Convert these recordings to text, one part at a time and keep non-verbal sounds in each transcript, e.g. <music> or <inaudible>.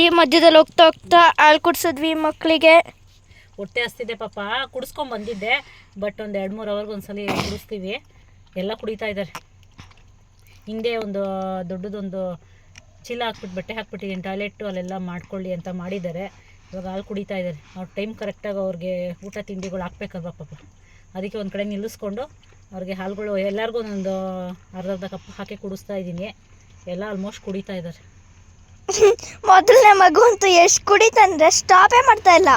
ನೋಡಿ, ಮಧ್ಯದಲ್ಲಿ ಹೋಗ್ತಾ ಹೋಗ್ತಾ ಹಾಲು ಕುಡ್ಸಿದ್ವಿ ಮಕ್ಕಳಿಗೆ. ಹೊಟ್ಟೆ ಹಸ್ತಿದೆ ಪಾಪ. ಕುಡಿಸ್ಕೊಂಡ್ ಬಂದಿದ್ದೆ ಬಟ್ ಒಂದು ಎರಡು ಮೂರು ಅವರ್ಗೆ ಒಂದ್ಸಲ ಕುಡಿಸ್ತೀವಿ. ಎಲ್ಲ ಕುಡಿತಾ ಇದ್ದಾರೆ. ಹಿಂದೆ ಒಂದು ದೊಡ್ಡದೊಂದು ಚೀಲ ಹಾಕ್ಬಿಟ್ಟು ಬಟ್ಟೆ ಹಾಕ್ಬಿಟ್ಟಿದ್ದೀನಿ ಟಾಯ್ಲೆಟು ಅಲ್ಲೆಲ್ಲ ಮಾಡ್ಕೊಳ್ಳಿ ಅಂತ ಮಾಡಿದ್ದಾರೆ. ಇವಾಗ ಹಾಲು ಕುಡಿತಾ ಇದ್ದಾರೆ. ಅವ್ರ ಟೈಮ್ ಕರೆಕ್ಟಾಗಿ ಅವ್ರಿಗೆ ಊಟ ತಿಂಡಿಗಳು ಹಾಕ್ಬೇಕಲ್ವ ಪಾಪ. ಅದಕ್ಕೆ ಒಂದು ಕಡೆ ನಿಲ್ಲಿಸ್ಕೊಂಡು ಅವ್ರಿಗೆ ಹಾಲುಗಳು ಎಲ್ಲರಿಗೂ ಒಂದೊಂದು ಅರ್ಧ ಅರ್ಧ ಕಪ್ ಹಾಕಿ ಕುಡಿಸ್ತಾ ಇದ್ದೀನಿ. ಎಲ್ಲ ಆಲ್ಮೋಸ್ಟ್ ಕುಡಿತಾ ಇದ್ದಾರೆ. <laughs> ಮೊದಲನೇ ಮಗು ಅಂತೂ ಎಷ್ಟು ಕುಡಿತಂದ್ರೆ ಸ್ಟಾಪೇ ಮಾಡ್ತಾ ಇಲ್ಲ.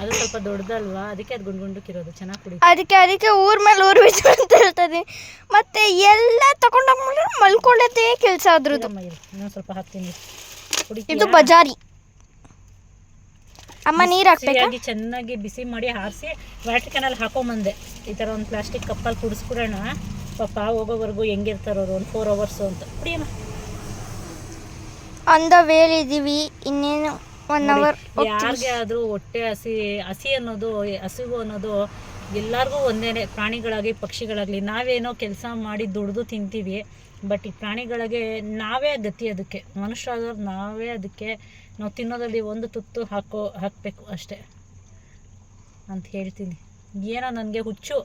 ಅದು ಸ್ವಲ್ಪ ದೊಡ್ಡದಲ್ವಾ? ಅದಕ್ಕೆ ಅದು ಗುಂಡು ಗುಂಡಕ್ಕಿರೋದು ಚೆನ್ನಾಗಿ ಕುಡಿ. ಅದಕ್ಕೆ ಅದಕ್ಕೆ ಊರ್ ಮೇಲೆ ಊರ್ ಬಿಟ್ಟು ಅಂತ ಹೇಳ್ತದೆ ಮತ್ತೆ ಎಲ್ಲ ತಗೊಂಡೋಗ್ಮೇಲೆ ಮಲ್ಕೊಳ್ಳೋದೇ ಕೆಲಸ ಆದ್ರೂ ಇರು ಇನ್ನೊಂದು ಸ್ವಲ್ಪ ಹಾಕ್ತೀನಿ. ಇದು ಬಜಾರಿ. ಅಮ್ಮ ನೀರು ಹಾಕ್ಬೇಕಾ? ಚೆನ್ನಾಗಿ ಬಿಸಿ ಮಾಡಿ ಹಾರಿಸಿ ವ್ಯಾಟಿಕನಲ್ಲಿ ಹಾಕೊಂಬಂದೆ. ಈ ಥರ ಒಂದು ಪ್ಲಾಸ್ಟಿಕ್ ಕಪ್ಪಲ್ಲಿ ಕುಡಿಸ್ಕೊಡೋಣ ಪಾಪ ಹೋಗೋವರೆಗೂ ಹೆಂಗಿರ್ತಾರೋ ಅವ್ರು? ಒಂದು ಫೋರ್ ಅವರ್ಸು ಅಂತ. ಅಂದ ವೇಲ್ ಇನ್ನೇನು ಒನ್ ಅವರ್ ಯಾರಿಗೆ ಆದರೂ ಹೊಟ್ಟೆ ಹಸಿ ಹಸಿ ಅನ್ನೋದು ಹಸಿವು ಅನ್ನೋದು ಎಲ್ಲರಿಗೂ ಒಂದೇನೆ. ಪ್ರಾಣಿಗಳಾಗಿ ಪಕ್ಷಿಗಳಾಗಲಿ ನಾವೇನೋ ಕೆಲಸ ಮಾಡಿ ದುಡ್ದು ತಿಂತೀವಿ. ಬಟ್ ಈ ಪ್ರಾಣಿಗಳಿಗೆ ನಾವೇ ಗತಿ ಅದಕ್ಕೆ. ಮನುಷ್ಯರಾದವ್ರು ನಾವೇ ಅದಕ್ಕೆ. ನಾವು ತಿನ್ನೋದ್ರಲ್ಲಿ ಒಂದು ತುತ್ತು ಹಾಕೋ ಹಾಕಬೇಕು ಅಷ್ಟೇ. ಅಂತ ಹೇಳ್ತೀನಿ. ಏನೋ ನನಗೆ ಹುಚ್ಚು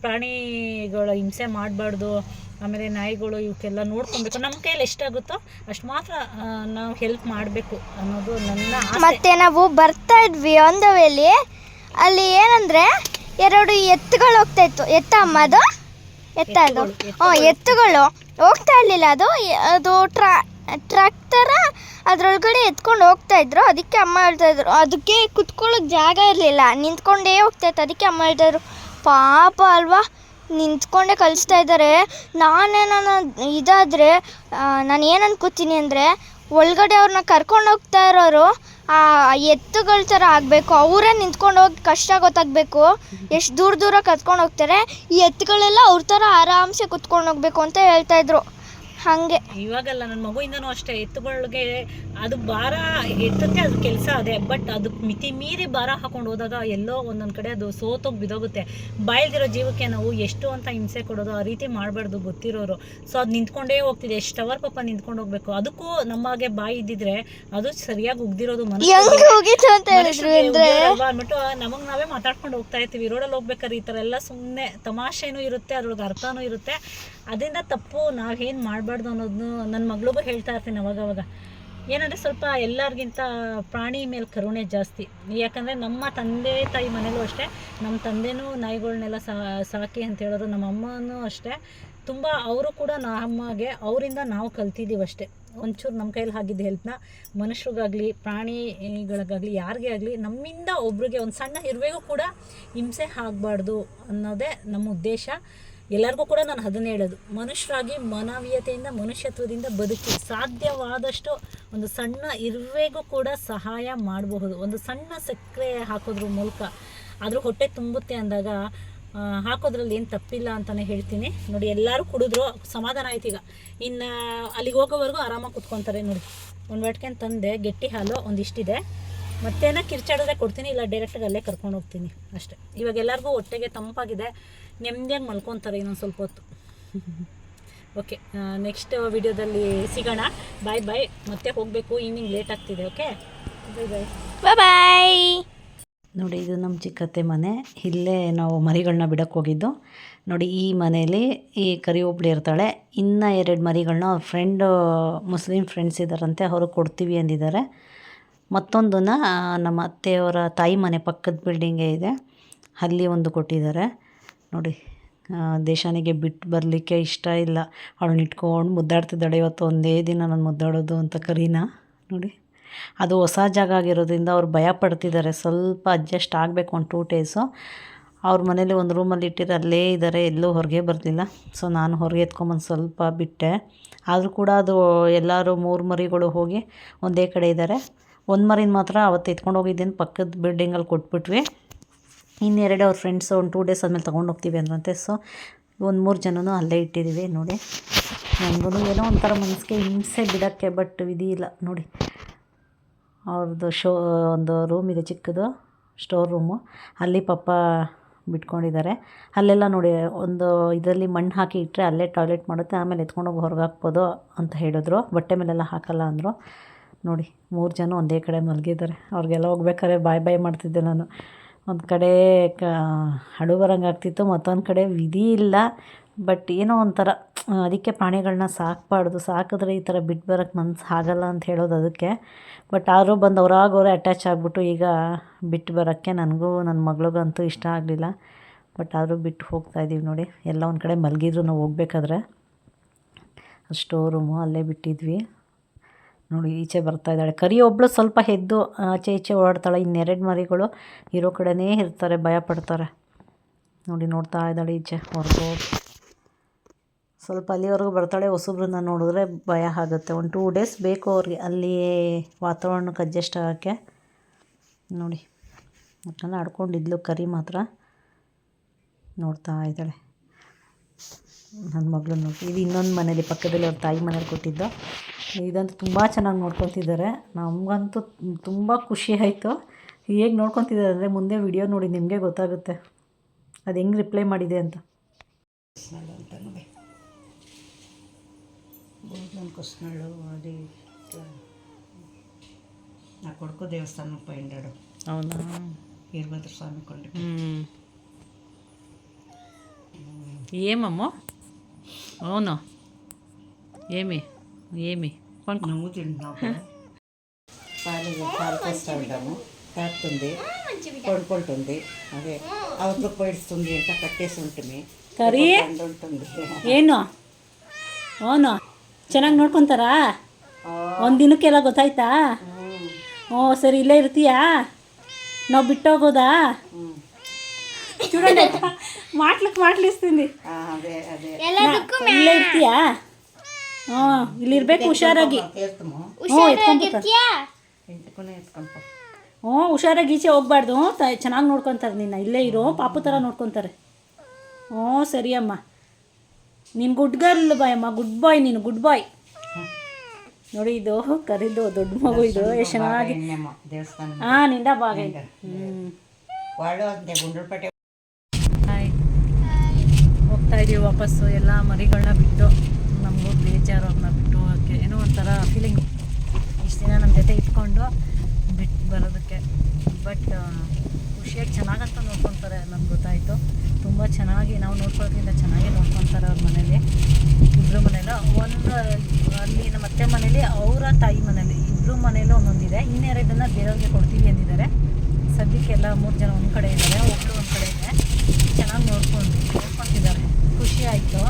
ಪ್ರಾಣಿಗಳ ಹಿಂಸೆ ಮಾಡಬಾರ್ದು ಆಮೇಲೆ ನಾಯಿಗಳು ಇವಕ್ಕೆಲ್ಲ ನೋಡ್ಕೊಬೇಕು. ನಮ್ಮ ಕೈಯಲ್ಲಿ ಎಷ್ಟಾಗುತ್ತೋ ಅಷ್ಟು ಮಾತ್ರ ನಾವು ಹೆಲ್ಪ್ ಮಾಡಬೇಕು ಅನ್ನೋದು ನನ್ನ ಮತ್ತೆ ನಾವು ಬರ್ತಾ ಇದ್ವಿ ಒಂದು ವೇಲಿ ಅಲ್ಲಿ ಏನಂದ್ರೆ ಎರಡು ಎತ್ತುಗಳು ಹೋಗ್ತಾ ಇತ್ತು. ಎತ್ತ ಅಮ್ಮ ಅದು ಎತ್ತ ಅದು? ಎತ್ತುಗಳು, ಹ್ಞೂ ಎತ್ತುಗಳು. ಹೋಗ್ತಾ ಇರ್ಲಿಲ್ಲ ಅದು. ಅದು ಟ್ರಾ ಟ್ರಕ್ ಥರ ಅದ್ರೊಳಗಡೆ ಎತ್ಕೊಂಡು ಹೋಗ್ತಾ ಇದ್ರು. ಅದಕ್ಕೆ ಅಮ್ಮ ಹೇಳ್ತಾ ಇದ್ರು, ಅದಕ್ಕೆ ಕುತ್ಕೊಳ್ಳೋಕೆ ಜಾಗ ಇರಲಿಲ್ಲ, ನಿಂತ್ಕೊಂಡೇ ಹೋಗ್ತಾ ಇತ್ತು. ಅದಕ್ಕೆ ಅಮ್ಮ ಹೇಳ್ತಾ ಇದ್ರು, ಪಾಪ ಅಲ್ವಾ, ನಿಂತ್ಕೊಂಡೇ ಕಲಿಸ್ತಾ ಇದ್ದಾರೆ ನಾನೇನೋ ಇದಾದರೆ ನಾನು ಏನು ಅನ್ಕೋತೀನಿ ಅಂದರೆ ಒಳಗಡೆ ಅವ್ರನ್ನ ಕರ್ಕೊಂಡು ಹೋಗ್ತಾ ಇರೋರು, ಆ ಎತ್ತುಗಳ ಥರ ಆಗಬೇಕು. ಅವರೇ ನಿಂತ್ಕೊಂಡು ಹೋಗಿ ಕಷ್ಟ ಗೊತ್ತಾಗಬೇಕು. ಎಷ್ಟು ದೂರ ದೂರ ಕರ್ಕೊಂಡು ಹೋಗ್ತಾರೆ. ಈ ಎತ್ತುಗಳೆಲ್ಲ ಅವ್ರ ಥರ ಆರಾಮ್ಸೆ ಕುತ್ಕೊಂಡು ಹೋಗ್ಬೇಕು ಅಂತ ಹೇಳ್ತಾ ಇದ್ರು. ಹಾಗೆ. ಇವಾಗಲ್ಲ ನನ್ನ ಮಗುವಿಂದನೂ ಅಷ್ಟೇ. ಎತ್ತುಗಳಿಗೆ ಅದು ಭಾರ ಎತ್ತುತ್ತೆ ಅದು ಕೆಲಸ ಅದೇ. ಬಟ್ ಅದು ಮಿತಿ ಮೀರಿ ಭಾರ ಹಾಕೊಂಡು ಹೋದಾಗ ಎಲ್ಲೋ ಒಂದೊಂದು ಕಡೆ ಅದು ಸೋತೋಗಿ ಬಿದೋಗುತ್ತೆ. ಬಾಯ್ದಿರೋ ಜೀವಕ್ಕೆ ನಾವು ಎಷ್ಟು ಅಂತ ಹಿಂಸೆ ಕೊಡೋದು ಆ ರೀತಿ ಮಾಡಬಾರ್ದು ಗೊತ್ತಿರೋರು. ಸೊ ಅದು ನಿಂತ್ಕೊಂಡೇ ಹೋಗ್ತಿದೆ. ಎಷ್ಟು ಅವರ್ ಪಾಪ ನಿಂತ್ಕೊಂಡು ಹೋಗ್ಬೇಕು? ಅದಕ್ಕೂ ನಮ್ಮಾಗೆ ಬಾಯಿ ಇದ್ದಿದ್ರೆ ಅದು ಸರಿಯಾಗಿ ಉಗ್ದಿರೋದು ಅಂದ್ಬಿಟ್ಟು ನಮಗ್ ನಾವೇ ಮಾತಾಡ್ಕೊಂಡು ಹೋಗ್ತಾ ಇರ್ತೀವಿ. ರೋಡಲ್ಲಿ ಹೋಗ್ಬೇಕಾದ್ರೆ ಈ ತರ ಎಲ್ಲ ಸುಮ್ಮನೆ ತಮಾಷೆನೂ ಇರುತ್ತೆ ಅದ್ರೊಳಗೆ ಅರ್ಥನೂ ಇರುತ್ತೆ. ಅದರಿಂದ ತಪ್ಪು ನಾವೇನು ಮಾಡಬಾರ್ದು ಅನ್ನೋದನ್ನು ನನ್ನ ಮಗಳಿಗೂ ಹೇಳ್ತಾ ಇರ್ತೀನಿ ಅವಾಗ ಅವಾಗ. ಏನಂದರೆ ಸ್ವಲ್ಪ ಎಲ್ಲರಿಗಿಂತ ಪ್ರಾಣಿ ಮೇಲೆ ಕರುಣೆ ಜಾಸ್ತಿ. ಯಾಕಂದರೆ ನಮ್ಮ ತಂದೆ ತಾಯಿ ಮನೇಲೂ ಅಷ್ಟೇ ನಮ್ಮ ತಂದೆನೂ ನಾಯಿಗಳನ್ನೆಲ್ಲ ಸಾಕಿ ಅಂತ ಹೇಳೋರು ನಮ್ಮ ಅಮ್ಮನೂ ಅಷ್ಟೇ. ತುಂಬ ಅವರು ಕೂಡ ನಮಗೆ ಅವರಿಂದ ನಾವು ಕಲ್ತಿದ್ದೀವಿ ಅಷ್ಟೇ. ಒಂಚೂರು ನಮ್ಮ ಕೈಯಲ್ಲಿ ಆಗಿದ್ದ ಹೆಲ್ಪ್ನ ಮನುಷ್ಯರಿಗಾಗಲಿ ಪ್ರಾಣಿಗಳಿಗಾಗಲಿ, ಯಾರಿಗೇ ಆಗಲಿ, ನಮ್ಮಿಂದ ಒಬ್ರಿಗೆ, ಒಂದು ಸಣ್ಣ ಇರುವೆಗೂ ಕೂಡ ಹಿಂಸೆ ಆಗಬಾರ್ದು ಅನ್ನೋದೇ ನಮ್ಮ ಉದ್ದೇಶ. ಎಲ್ಲರಿಗೂ ಕೂಡ ನಾನು ಅದನ್ನೇ ಹೇಳೋದು ಮನುಷ್ಯರಾಗಿ ಮಾನವೀಯತೆಯಿಂದ, ಮನುಷ್ಯತ್ವದಿಂದ ಬದುಕಿ ಸಾಧ್ಯವಾದಷ್ಟು ಒಂದು ಸಣ್ಣ ಇರುವೆಗೂ ಕೂಡ ಸಹಾಯ ಮಾಡಬಹುದು. ಒಂದು ಸಣ್ಣ ಸಕ್ಕರೆ ಹಾಕೋದ್ರ ಮೂಲಕ. ಆದರೂ ಹೊಟ್ಟೆ ತುಂಬುತ್ತೆ ಅಂದಾಗ ಹಾಕೋದ್ರಲ್ಲಿ ಏನು ತಪ್ಪಿಲ್ಲ ಅಂತಲೇ ಹೇಳ್ತೀನಿ. ನೋಡಿ, ಎಲ್ಲರೂ ಕುಡಿದ್ರು, ಸಮಾಧಾನ ಆಯ್ತು ಈಗ. ಇನ್ನು ಅಲ್ಲಿಗೆ ಹೋಗೋವರೆಗೂ ಆರಾಮಾಗಿ ಕುತ್ಕೊತಾರೆ ನೋಡಿ. ಒಂದು ವಾಟ್ಕೆನ್ ತಂದೆ, ಗಟ್ಟಿ ಹಾಲು ಒಂದಿಷ್ಟಿದೆ. ಮತ್ತೇನ ಕಿರ್ಚಾಡೋದೇ ಕೊಡ್ತೀನಿ ಇಲ್ಲ ಡೈರೆಕ್ಟಾಗಿ ಅಲ್ಲೇ ಕರ್ಕೊಂಡು ಹೋಗ್ತೀನಿ ಅಷ್ಟೇ. ಇವಾಗ ಎಲ್ಲರಿಗೂ ಹೊಟ್ಟೆಗೆ ತಂಪಾಗಿದೆ ನೆಮ್ಮದಿಯಾಗಿ ಮಲ್ಕೊತಾರೆ ಇನ್ನೊಂದು ಸ್ವಲ್ಪ ಹೊತ್ತು. <laughs> ಓಕೆ ನೆಕ್ಸ್ಟ್ ವಿಡಿಯೋದಲ್ಲಿ ಸಿಗೋಣ. ಬಾಯ್ ಬಾಯ್ ಮತ್ತೆ ಹೋಗಬೇಕು ಈವ್ನಿಂಗ್ ಲೇಟ್ ಆಗ್ತಿದೆ ಓಕೆ ಬಾಯ್ ಬಾಯ್ ಬಾಯ್ ನೋಡಿ ಇದು ನಮ್ಮ ಚಿಕ್ಕತ್ತೆ ಮನೆ. ಇಲ್ಲೇ ನಾವು ಮರಿಗಳನ್ನ ಬಿಡಕ್ಕೆ ಹೋಗಿದ್ದು. ನೋಡಿ ಈ ಮನೆಯಲ್ಲಿ ಈ ಕರಿ ಒಬ್ಳು ಇರ್ತಾಳೆ. ಇನ್ನು ಎರಡು ಮರಿಗಳನ್ನ ಅವ್ರ ಫ್ರೆಂಡು ಮುಸ್ಲಿಂ ಫ್ರೆಂಡ್ಸ್ ಇದ್ದಾರಂತೆ ಅವ್ರಿಗೆ ಕೊಡ್ತೀವಿ ಅಂದಿದ್ದಾರೆ. ಮತ್ತೊಂದನ್ನು ನಮ್ಮ ಅತ್ತೆಯವರ ತಾಯಿ ಮನೆ ಪಕ್ಕದ ಬಿಲ್ಡಿಂಗೇ ಇದೆ. ಅಲ್ಲಿ ಒಂದು ಕೊಟ್ಟಿದ್ದಾರೆ. ನೋಡಿ ದೇಶಾನಿಗೆ ಬಿಟ್ಟು ಬರಲಿಕ್ಕೆ ಇಷ್ಟ ಇಲ್ಲ. ಅವಳನ್ನ ಇಟ್ಕೊಂಡು ಮುದ್ದಾಡ್ತಿದ್ದಾಳೆ. ಇವತ್ತು ಒಂದೇ ದಿನ ನಾನು ಮುದ್ದಾಡೋದು ಅಂತ ಕರೀನಾ? ನೋಡಿ, ಅದು ಹೊಸ ಜಾಗ ಆಗಿರೋದ್ರಿಂದ ಅವ್ರು ಭಯ ಪಡ್ತಿದ್ದಾರೆ. ಸ್ವಲ್ಪ ಅಡ್ಜಸ್ಟ್ ಆಗಬೇಕು ಒಂದು ಟೂ ಡೇಸು ಅವ್ರ ಮನೇಲಿ ಒಂದು ರೂಮಲ್ಲಿ ಇಟ್ಟಿರೋ ಅಲ್ಲೇ ಇದ್ದಾರೆ ಎಲ್ಲೂ ಹೊರಗೆ ಬರಲಿಲ್ಲ. ಸೊ ನಾನು ಹೊರಗೆ ಎತ್ಕೊಂಬಂದು ಸ್ವಲ್ಪ ಬಿಟ್ಟೆ. ಆದರೂ ಕೂಡ ಅದು ಎಲ್ಲರೂ ಮೂರು ಮರಿಗಳು ಹೋಗಿ ಒಂದೇ ಕಡೆ ಇದ್ದಾರೆ. ಒಂದು ಮರಿನ ಮಾತ್ರ ಅವತ್ತು ಎತ್ಕೊಂಡು ಹೋಗಿದ್ದೇನೆ, ಪಕ್ಕದ ಬಿಲ್ಡಿಂಗಲ್ಲಿ ಕೊಟ್ಬಿಟ್ವಿ. ಇನ್ನೆರಡು ಅವ್ರ ಫ್ರೆಂಡ್ಸು ಒಂದು ಟೂ ಡೇಸ್ ಆದಮೇಲೆ ತೊಗೊಂಡು ಹೋಗ್ತೀವಿ ಅಂದ್ರಂತೆ. ಸೊ ಒಂದು ಮೂರು ಜನನೂ ಅಲ್ಲೇ ಇಟ್ಟಿದ್ದೀವಿ ನೋಡಿ. ನನಗೂ ಏನೋ ಒಂಥರ ಮನಸ್ಸಿಗೆ ಹಿಂಸೆ ಬಿಡೋಕ್ಕೆ ಬಟ್ ವಿಧಿ ಇಲ್ಲ ನೋಡಿ. ಅವ್ರದ್ದು ಶೋ, ಒಂದು ರೂಮ್ ಇದೆ ಚಿಕ್ಕದು ಸ್ಟೋರ್ ರೂಮು ಅಲ್ಲಿ ಪಪ್ಪ ಬಿಟ್ಕೊಂಡಿದ್ದಾರೆ. ಅಲ್ಲೆಲ್ಲ ನೋಡಿ, ಒಂದು ಇದರಲ್ಲಿ ಮಣ್ಣು ಹಾಕಿ ಇಟ್ಟರೆ ಅಲ್ಲೇ ಟಾಯ್ಲೆಟ್ ಮಾಡುತ್ತೆ, ಆಮೇಲೆ ಎತ್ಕೊಂಡೋಗಿ ಹೊರಗೆ ಹಾಕ್ಬೋದು ಅಂತ ಹೇಳಿದ್ರು. ಬಟ್ಟೆ ಮೇಲೆಲ್ಲ ಹಾಕಲ್ಲ ಅಂದರು. ನೋಡಿ, ಮೂರು ಜನ ಒಂದೇ ಕಡೆ ಮಲಗಿದ್ದಾರೆ. ಅವ್ರಿಗೆಲ್ಲ ಹೋಗ್ಬೇಕಾದ್ರೆ ಬಾಯ್ ಬಾಯ್ ಮಾಡ್ತಿದ್ದೆ ನಾನು. ಒಂದು ಕಡೆ ಕ ಹಡು ಬರಂಗೆ ಆಗ್ತಿತ್ತು, ಮತ್ತೊಂದು ಕಡೆ ವಿಧಿ ಇಲ್ಲ. ಬಟ್ ಏನೋ ಒಂಥರ, ಅದಕ್ಕೆ ಪ್ರಾಣಿಗಳನ್ನ ಸಾಕಬಾರ್ದು. ಸಾಕಿದ್ರೆ ಈ ಥರ ಬಿಟ್ಟು ಬರೋಕ್ಕೆ ಮನ್ಸು ಆಗಲ್ಲ ಅಂತ ಹೇಳೋದು ಅದಕ್ಕೆ. ಬಟ್ ಆದರೂ ಬಂದು ಅವರಾಗೋರೆ ಅಟ್ಯಾಚ್ ಆಗಿಬಿಟ್ಟು ಈಗ ಬಿಟ್ಟು ಬರೋಕ್ಕೆ ನನಗೂ ನನ್ನ ಮಗಳಿಗಂತೂ ಇಷ್ಟ ಆಗಲಿಲ್ಲ. ಬಟ್ ಆದರೂ ಬಿಟ್ಟು ಹೋಗ್ತಾ ಇದ್ದೀವಿ ನೋಡಿ. ಎಲ್ಲ ಒಂದು ಕಡೆ ಮಲಗಿದ್ರು ನಾವು ಹೋಗ್ಬೇಕಾದ್ರೆ. ಸ್ಟೋರ್ ರೂಮು ಅಲ್ಲೇ ಬಿಟ್ಟಿದ್ವಿ. ನೋಡಿ, ಈಚೆ ಬರ್ತಾ ಇದ್ದಾಳೆ. ಕರಿ ಒಬ್ಬಳು ಸ್ವಲ್ಪ ಎದ್ದು ಆಚೆ ಈಚೆ ಓಡಾಡ್ತಾಳೆ. ಇನ್ನೆರಡು ಮರಿಗಳು ಇರೋ ಕಡೆನೇ ಇರ್ತಾರೆ, ಭಯ ಪಡ್ತಾರೆ. ನೋಡಿ, ನೋಡ್ತಾ ಇದ್ದಾಳೆ ಈಚೆ ಹೊರಗು. ಸ್ವಲ್ಪ ಅಲ್ಲಿವರೆಗೂ ಬರ್ತಾಳೆ. ಹೊಸಬ್ರನ್ನ ನೋಡಿದ್ರೆ ಭಯ ಆಗುತ್ತೆ. ಒಂದು ಟೂ ಡೇಸ್ ಬೇಕು ಅವ್ರಿಗೆ. ಅಲ್ಲಿ ವಾತಾವರಣಕ್ಕೆ ಅಡ್ಜಸ್ಟ್ ಆಗೋಕ್ಕೆ. ನೋಡಿ ಒಟ್ಟಲ್ಲಿ ಆಡ್ಕೊಂಡಿದ್ಲು ಕರಿ ಮಾತ್ರ. ನೋಡ್ತಾ ಇದ್ದಾಳೆ. ನನ್ನ ಮಗಳು ನೋಡಿ ಇದು ಇನ್ನೊಂದು ಮನೇಲಿ ಪಕ್ಕದಲ್ಲಿ ಅವ್ರ ತಾಯಿ ಮನೇಲಿ ಕೊಟ್ಟಿದ್ದು ಇದಂತೂ ತುಂಬ ಚೆನ್ನಾಗಿ ನೋಡ್ಕೊತಿದ್ದಾರೆ ನಮಗಂತೂ ತುಂಬ ಖುಷಿ ಆಯಿತು ಹೇಗೆ ನೋಡ್ಕೊತಿದ್ದಾರೆ ಅಂದರೆ ಮುಂದೆ ವಿಡಿಯೋ ನೋಡಿ ನಿಮಗೆ ಗೊತ್ತಾಗುತ್ತೆ ಅದು ಹೆಂಗೆ ರಿಪ್ಲೈ ಮಾಡಿದೆ ಅಂತ ಅಂತ ನೋಡಿ ಗೋಲ್ಡನ್ ಕೃಷ್ಣಳು ಅದು ನಾ ಕೊಡ್ಕೋ ದೇವಸ್ಥಾನಕ್ಕೆ ಪೈಂಡಾಡು ಹೌದಾ ವೀರಭದ್ರ ಸ್ವಾಮಿ ಕೊಂಡು ಹ್ಞೂ ఏమమ్మో అవును ఏమి ఏమి పండు నువ్వు తింటున్నావు పాలు పాలు పోస్తాము తాకుతుంది పడుకుంటుంది అదే అవతలకు పడుస్తుంది అంట కట్టేసి ఉంటుంది కర్రీ పండు ఉంటుంది ಏನು ಅವನು ಚೆನ್ನಾಗಿ ನೋಡ್ಕೊತಾರಾ ಒಂದು ದಿನಕ್ಕೆಲ್ಲ ಗೊತ್ತಾಯ್ತಾ ಹ್ಞೂ ಸರಿ ಇಲ್ಲೇ ಇರ್ತೀಯಾ ನಾವು ಬಿಟ್ಟೋಗೋದಾ ಹ್ಮ್. చూడండి మాటలకు మాటలిస్తుంది ಆ, ಅದೇ ಅದೇ ಇಲ್ಲೇ ಇರ್ತೀಯಾ ಹ್ಞೂ ಇಲ್ಲಿ ಇರ್ಬೇಕು ಹುಷಾರಾಗಿ ಕೇಳ್ತಮೋ ಹ್ಞೂ ಎತ್ಕೊಂಡ್ಬಿಡ್ತಾರೆ ಎಂಟಕ್ಕೂ ಎತ್ಕೊಂಪ ಹ್ಞೂ ಹುಷಾರಾಗಿ ಈಚೆ ಹೋಗ್ಬಾರ್ದು ಚೆನ್ನಾಗಿ ನೋಡ್ಕೊತಾರೆ ನಿನ್ನ ಇಲ್ಲೇ ಇರೋ ಪಾಪು ಥರ ನೋಡ್ಕೊತಾರೆ ಹ್ಞೂ ಸರಿ ಅಮ್ಮ ನೀನು ಗುಡ್ ಗರ್ಲ್ ಬಾಯ್ ಅಮ್ಮ ಗುಡ್ ಬಾಯ್ ನೀನು ಗುಡ್ ಬಾಯ್ ನೋಡಿ ಇದು ಕರಿದು ದೊಡ್ಡ ಮಗು ಇದು ಎಷ್ಟು ಚೆನ್ನಾಗಿ ಎಣ್ಣೆಮ್ಮ ದೇವಸ್ಥಾನ ಹಾಂ ನಿಂದ ಬಾಗ ಹ್ಞೂ ವಾಳು ಅಂತೆ ಗುಂಡ್ರಪೇಟೆ ಹಾಯ್ ಇದೀವಿ ವಾಪಸ್ಸು, ಎಲ್ಲ ಮರಿಗಳನ್ನ ಬಿಟ್ಟು, ನಮಗೂ ಬೇಜಾರು ಅವ್ರನ್ನ ಬಿಟ್ಟು ಹೋಗೋಕ್ಕೆ. ಏನೋ ಒಂಥರ ಫೀಲಿಂಗ್ ಇಷ್ಟು ದಿನ ನಮ್ಮ ಜೊತೆ ಇಟ್ಕೊಂಡು ಬಿಟ್ಟು ಬರೋದಕ್ಕೆ. ಬಟ್ ಖುಷಿಯಾಗಿ ಚೆನ್ನಾಗಂತ ನೋಡ್ಕೊತಾರೆ ನಮ್ಗೆ ಗೊತ್ತಾಯಿತು. ತುಂಬ ಚೆನ್ನಾಗಿ ನಾವು ನೋಡ್ಕೊಳೋದ್ರಿಂದ ಚೆನ್ನಾಗಿ ನೋಡ್ಕೊತಾರೆ ಅವ್ರ ಮನೇಲಿ. ಇಬ್ಬರು ಮನೇಲಿ ಒಂದು, ಅಲ್ಲಿ ನಮ್ಮ ಅತ್ತೆ ಮನೇಲಿ, ಅವರ ತಾಯಿ ಮನೇಲಿ ಇಬ್ಬರು ಮನೇಲಿ ಒಂದೊಂದಿದೆ. ಇನ್ನೆರಡನ್ನ ಬೇರೆಯವ್ರಿಗೆ ಕೊಡ್ತೀವಿ ಅಂದಿದ್ದಾರೆ. ಸದ್ಯಕ್ಕೆಲ್ಲ ಮೂರು ಜನ ಒಂದು ಕಡೆ ಇದ್ದಾರೆ ಒಬ್ಬರು ಒಂದು ಕಡೆ ಇದೆ. ಚೆನ್ನಾಗಿ ನೋಡ್ಕೊಂಡು, ನೋಡ್ಕೊತಿದ್ದಾರೆ. ಖುಷಿ ಆಯಿತು.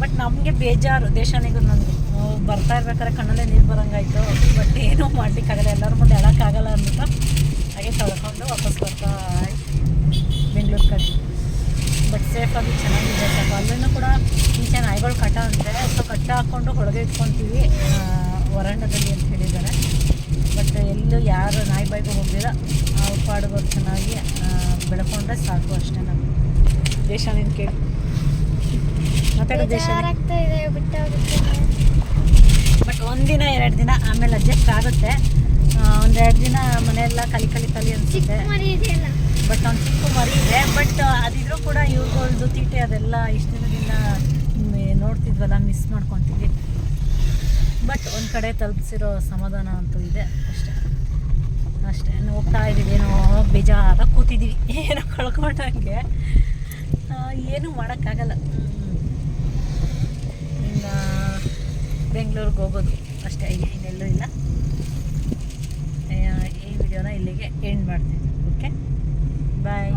ಬಟ್ ನಮಗೆ ಬೇಜಾರು. ದೇಶನಿಗೂ ನನಗೆ ಬರ್ತಾ ಇರ್ಬೇಕಾದ್ರೆ ಕಣ್ಣಲ್ಲೇ ನೀರು ಬರೋಂಗಾಯ್ತು. ಬಟ್ ಏನೂ ಮಾಡ್ಲಿಕ್ಕಾಗಲ್ಲ. ಎಲ್ಲರ ಮುಂದೆ ಹೇಳೋಕ್ಕಾಗಲ್ಲ ಅಂದ್ಬಿಟ್ಟು ಹಾಗೆ ಕಳ್ಕೊಂಡು ವಾಪಸ್ ಬರ್ತಾ ಬೆಂಗಳೂರು ಕಡೆ. ಬಟ್ ಸೇಫಾಗಿ ಚೆನ್ನಾಗಿದೆ. ಸ್ವಲ್ಪ ಅಲ್ಲೂ ಕೂಡ ಈಚೆ ನಾಯಿಗಳು ಕಟ್ಟ ಅಂತೆ. ಸೊ ಕಟ್ಟ ಹಾಕ್ಕೊಂಡು ಹೊಳಗೆ ಇಟ್ಕೊತೀವಿ. ವರಾಂಡದಲ್ಲಿ ಅಂತ ಹೇಳಿದ್ದಾರೆ. ಬಟ್ ಎಲ್ಲೂ ಯಾರು ನಾಯಿ ಬಾಯಿಗೆ ಹೋಗಿಲ್ಲ ಅವ್ರ ಪಾಡುಗಳು ಚೆನ್ನಾಗಿ ಆ, ಬೆಳ್ಕೊಂಡ್ರೆ ಸಾಕು ಅಷ್ಟೇ ನಮಗೆ. ದೇಶ ನಿನ್ ಕೇಳಿ. ಇದೆ ಬಿಟ್ಟೋಗುತ್ತೆ. ಬಟ್ ಒಂದಿನ ಎರಡು ದಿನ ಆಮೇಲೆ ಅಡ್ಜಸ್ಟ್ ಆಗುತ್ತೆ. ಒಂದೆರಡು ದಿನ ಮನೆಯೆಲ್ಲ ಕಲಿ ಕಲಿ ಕಲಿ ಅನ್ಸುತ್ತೆ. ಬಟ್ ಅವ್ನು ಚಿಕ್ಕ ಮರಿ ಇದೆ. ಬಟ್ ಅದಿದ್ರೂ ಕೂಡ ಇವ್ರುಗಳ್ದು ತೀಟೆ ಅದೆಲ್ಲ ಇಷ್ಟು ದಿನದಿಂದ ನೋಡ್ತಿದ್ವಲ್ಲ ಮಿಸ್ ಮಾಡ್ಕೊತೀವಿ. ಬಟ್ ಒಂದು ಕಡೆ ತಲುಪಿಸಿರೋ ಸಮಾಧಾನ ಅಂತೂ ಇದೆ. ಅಷ್ಟೇ. ಅಷ್ಟೇ. ಹೋಗ್ತಾ ಇದ್ದೀವಿ ಏನೋ ಬೇಜಾರಾಗಿ ಕೂತಿದ್ದೀವಿ ಏನೋ ಕಳ್ಕೊಂಡಂಗೆ. ಏನೂ ಮಾಡೋಕ್ಕಾಗಲ್ಲ ಇನ್ನು ಬೆಂಗಳೂರಿಗೆ ಹೋಗೋದು ಅಷ್ಟೇ ಇನ್ನೆಲ್ಲೂ ಇಲ್ಲ. ಈ ವಿಡಿಯೋನ ಇಲ್ಲಿಗೆ ಎಂಡ್ ಮಾಡ್ತೀನಿ ಓಕೆ ಬಾಯ್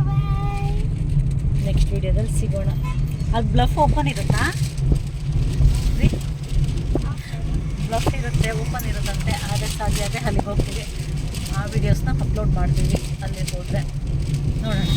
ನೆಕ್ಸ್ಟ್ ವಿಡಿಯೋದಲ್ಲಿ ಸಿಗೋಣ. ಅದು ಬ್ಲಫ್ ಓಪನ್ ಇರುತ್ತಾ? ಬ್ಲಫ್ ಇರುತ್ತೆ ಓಪನ್ ಇರುತ್ತಂತೆ, ಆದರೆ ಸಾಧ್ಯ ಆದರೆ ಅಲ್ಲಿಗೆ ಹೋಗ್ತೀವಿ. ಆ ವಿಡಿಯೋಸ್ನ ಅಪ್ಲೋಡ್ ಮಾಡ್ತೀವಿ ಅಲ್ಲಿ ಹೋದರೆ. ನೋಡೋಣ.